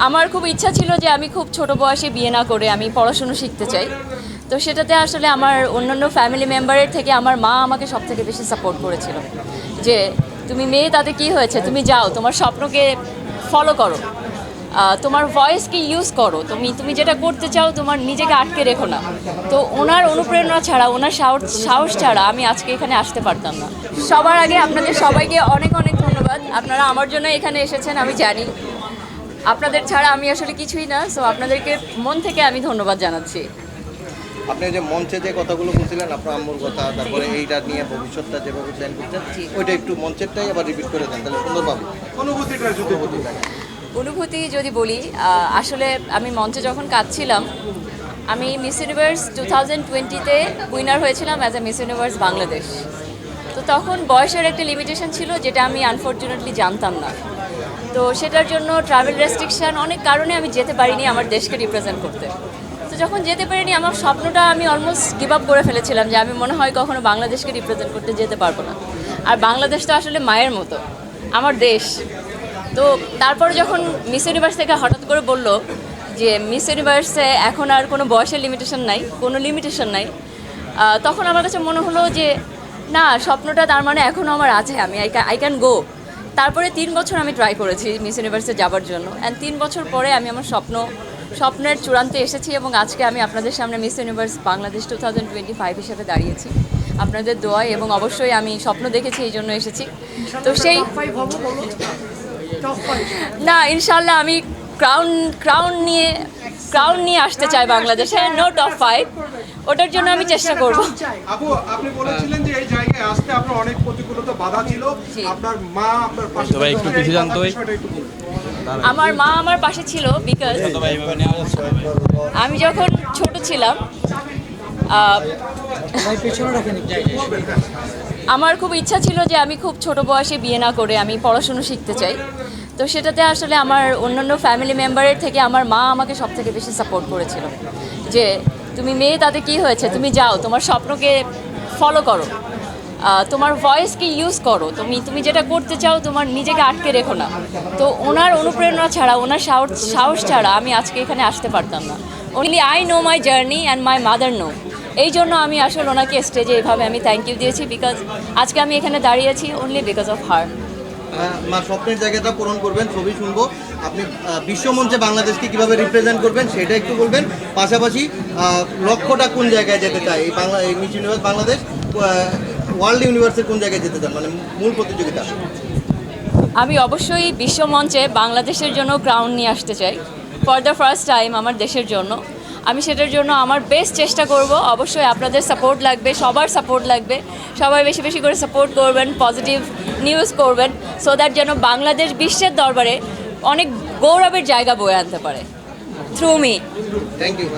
আমার খুব ইচ্ছা ছিল যে আমি খুব ছোট বয়সে বিয়ে না করে আমি পড়াশুনো শিখতে চাই। তো সেটাতে আসলে আমার অন্যান্য ফ্যামিলি মেম্বারের থেকে আমার মা আমাকে সব থেকে বেশি সাপোর্ট করেছিল। যে তুমি মেয়ে, তাতে কি হয়েছে? তুমি যাও, তোমার স্বপ্নকে ফলো করো। তোমার ভয়েসকে ইউজ করো। তুমি তুমি যেটা করতে চাও, তোমার নিজেকে আটকে রেখো না। তো ওনার অনুপ্রেরণা ছাড়া, ওনার সাহস সাহস ছাড়া আমি আজকে এখানে আসতে পারতাম না। সবার আগে আপনাদের সবাইকে অনেক অনেক ধন্যবাদ। আপনারা আমার জন্য এখানে এসেছেন, আমি জানি। আপনাদের ছাড়া আমি আসলে কিছুই না সো আপনাদেরকে মন থেকে আমি ধন্যবাদ জানাচ্ছি। আপনি যে মঞ্চে যে কথাগুলো বলছিলেন আপনার আম্মুর কথা তারপরে এইটা নিয়ে ভবিষ্যৎটা যেভাবে প্ল্যান করছেন ওইটা একটু মঞ্চেরটাই আবার রিপিট করে দেন তাহলে সুন্দর পাবে অনুভূতিটা যদি অনুভূতি অনুভূতি যদি বলি আসলে আমি মঞ্চে যখন কাঁদছিলাম আমি মিস ইউনিভার্স টু থাউজেন্ড টোয়েন্টিতে উইনার হয়েছিলাম as a Miss Universe Bangladesh তো তখন বয়সের একটা লিমিটেশন ছিল যেটা আমি আনফর্চুনেটলি জানতাম না। তো সেটার জন্য ট্রাভেল রেস্ট্রিকশন অনেক কারণে আমি যেতে পারিনি আমার দেশকে রিপ্রেজেন্ট করতে। তো যখন যেতে পারিনি, আমার স্বপ্নটা আমি অলমোস্ট গিভ আপ করে ফেলেছিলাম যে আমি মনে হয় কখনো বাংলাদেশকে রিপ্রেজেন্ট করতে যেতে পারব না। আর বাংলাদেশ তো আসলে মায়ের মতো, আমার দেশ। তো তারপর যখন মিস ইউনিভার্স থেকে হঠাৎ করে বলল যে মিস ইউনিভার্সে এখন আর কোনো বয়সের লিমিটেশন নাই, কোনো লিমিটেশন নাই। তখন আমার কাছে মনে হলো যে, না, স্বপ্নটা তার মানে এখনও আমার আছে, আমি আই আই ক্যান গো তারপরে তিন বছর আমি ট্রাই করেছি মিস ইউনিভার্সে যাবার জন্য। অ্যান্ড তিন বছর পরে আমি আমার স্বপ্ন স্বপ্নের চূড়ান্তে এসেছি এবং আজকে আমি আপনাদের সামনে Miss Universe Bangladesh two thousand twenty five হিসেবে দাঁড়িয়েছি। আপনাদের দোয়ায় এবং অবশ্যই আমি স্বপ্ন দেখেছি এই জন্য এসেছি। তো সেই না ইনশাল্লাহ আমি ক্রাউন ক্রাউন নিয়ে ক্রাউন নিয়ে আসতে চাই বাংলাদেশে নো টপ ফাইভ ওটার জন্য আমি চেষ্টা করব। আপু আপনি বলেছিলেন যে এই জায়গায় আসতে আপনার অনেক প্রতিকূলতা বাধা ছিল। আপনার মা আপনার পাশে একটু ছিল। পিছিয়ে যান তো ভাই। বিষয়টা একটু বলুন। আমার মা আমার পাশে ছিল বিকজ আমি যখন ছোট ছিলাম আহ, আমার খুব ইচ্ছা ছিল যে আমি খুব ছোট বয়সে বিয়ে না করে আমি পড়াশুনো শিখতে চাই। তো সেটাতে আসলে আমার অন্যান্য ফ্যামিলি মেম্বারের থেকে আমার মা আমাকে সব থেকে বেশি সাপোর্ট করেছিল। যে তুমি মেয়ে, তাতে কি হয়েছে? তুমি যাও, তোমার স্বপ্নকে ফলো করো। তোমার ভয়েসকে ইউজ করো। তুমি তুমি যেটা করতে চাও, তোমার নিজেকে আটকে রেখো না। তো ওনার অনুপ্রেরণা ছাড়া, ওনার সাহস সাহস ছাড়া আমি আজকে এখানে আসতে পারতাম না। Only I know my journey and my mother know এই জন্য আমি আসলে ওনাকে স্টেজে এইভাবে আমি থ্যাংক ইউ দিয়েছি বিকজ আজকে আমি এখানে দাঁড়িয়েছি অনলি বিকজ অফ হার মা স্বপ্নের জায়গাটা পূরণ করবেন ছবি শুনব আপনি বিশ্বমঞ্চে বাংলাদেশকে কীভাবে রিপ্রেজেন্ট করবেন সেটা একটু বলবেন। পাশাপাশি লক্ষ্যটা কোন জায়গায় যেতে চায়? এই বাংলা এই মিস ইউনিভার্স বাংলাদেশ ওয়ার্ল্ড ইউনিভার্সের কোন জায়গায় যেতে চান? মানে মূল প্রতিযোগিতা। আমি অবশ্যই বিশ্বমঞ্চে বাংলাদেশের জন্য ক্রাউন নিয়ে আসতে চাই। ফর দ্য ফার্স্ট টাইম আমার দেশের জন্য। আমি সেটার জন্য আমার বেস্ট চেষ্টা করব। অবশ্যই আপনাদের সাপোর্ট লাগবে, সবার সাপোর্ট লাগবে। সবাই বেশি বেশি করে সাপোর্ট করবেন পজিটিভ নিউজ করবেন সো দ্যাট যেন বাংলাদেশ বিশ্বের দরবারে অনেক গৌরবের জায়গা বয়ে আনতে পারে। Through me thank you